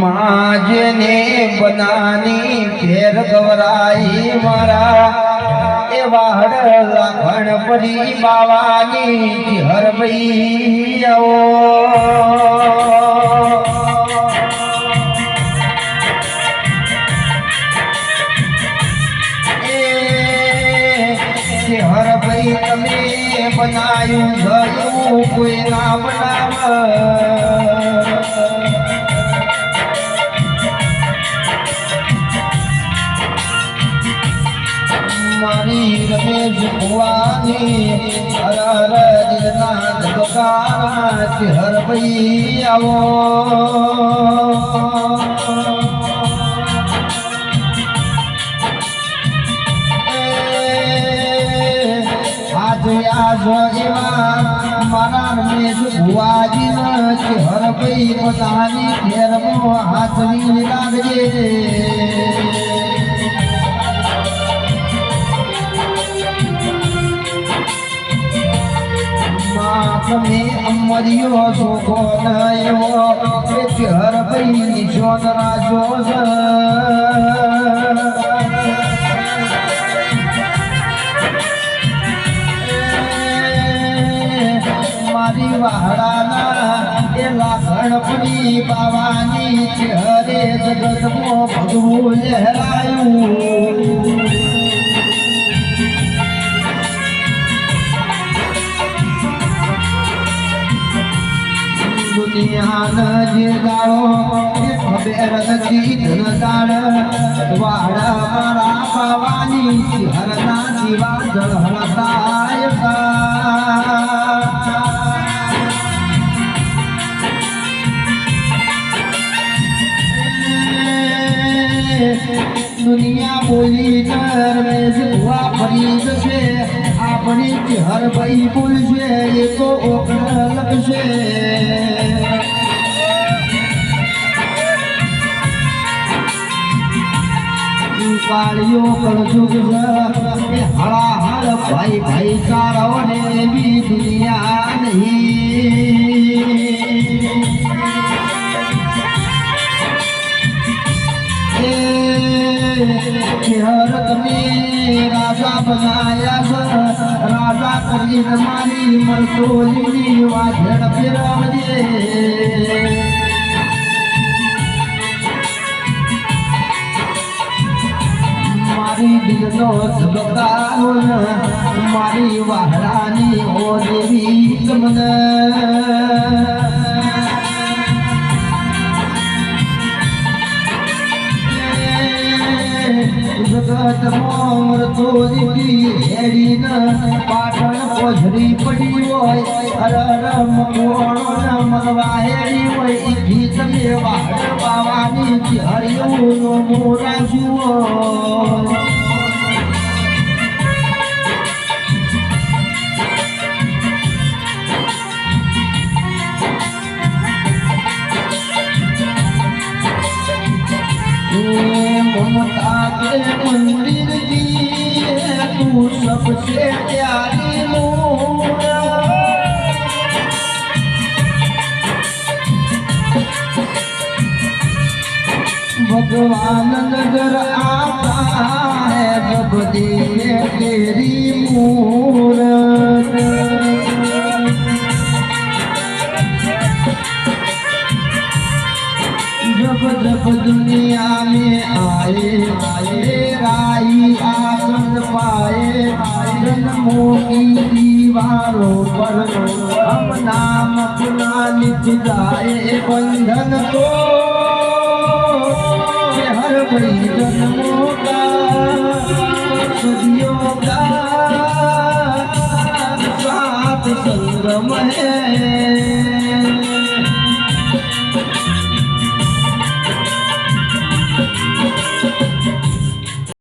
માજને બનાની ફેર ગવરાઈ મારા. એ વાહડલા પરી બાવાની હર ભઈ આવો બનાયું ઘરું કોઈ ના બનાવ ભુવાની હર હર દિલના ધબકારા હર ભઈ આવો. આજ આજ એવા મારા પોતાની ઘેરમાં હાથની લાગજે તમે અમરિયો સુખો નયો કે હર ભાઈ શોધ રાજો મારી વાહડાના એ લાખણપડી બાવાની ચહેરે જગતમાં ભગવું લહેરાયું. દુનિયાના જે એ ખબર નથી ધનદાડ વાડા મારા પાવાની જળહળતાય દુનિયા બોલી રમેશ ભુવા ફરી જશે. આપણી હર ભાઈ બોલશે એ તો ઓકળ લખશે કાળિયો કળજુગ હળા હળ ભાઈ ભાઈ ચારો ને એવી તમે રાજા બનાયા રાજા કરી મારી મરતોલીની વાજણ ફેરવજે. મારી દિલનો ધબકારો મારી વાહરાની ઓ દેવી તમને. જગત મોર તોરી હેડી ન પાટણ પોઝડી પડી હોય. હર મકોણો ન મગવા હેડી હોય. ઈ ગીત મે વાડ બાવાની હરિયો નો મોરા જુઓ सबसे प्यारी मोरा भगवान नजर आता है जब देखे तेरी मूरत जब जब दुनिया में आए आए राई आसन पाए जन्मों की दीवारों पर हम नाम अपना लिख जाए बंधन को ये हर बड़ी जन्मों का सदियों का साथ संगम है